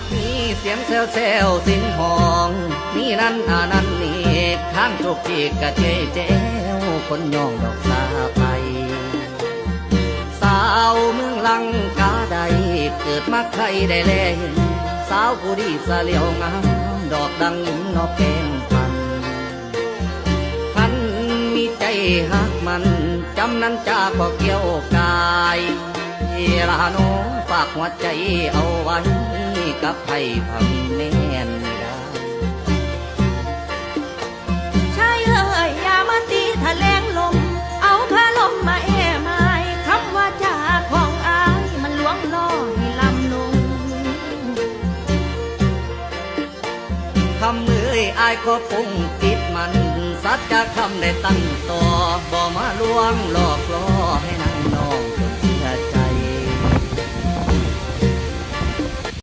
ดนี้เสียงเซลเซลสินหอง นี่นั่นอานั่นนี่ทางทุกที่กะเจเจ้วคนย่องดอกสาไป สาวเมืองลังกาใดเกิดมาใครได้แลเห็นสาวผู้ดีสะเลียวงามดอกดังหินนอกแก้มพันพันมีใจหักมันจำนั้นจากบอเกี่ยวกายลาโนฝากหัวใจเอาไว้ กับไทยพมินแน่นได้ชายเอ่ยอย่ามาตีทะเลงลม เอาคาลมมาแอ่ไม้คำว่าจาของอายมันลวงล่อให้ลำลงคำมืออายก็ปุ่งติดมัน สัจจะคำได้ตั้งต่อบ่มาลวงหลอกล่อ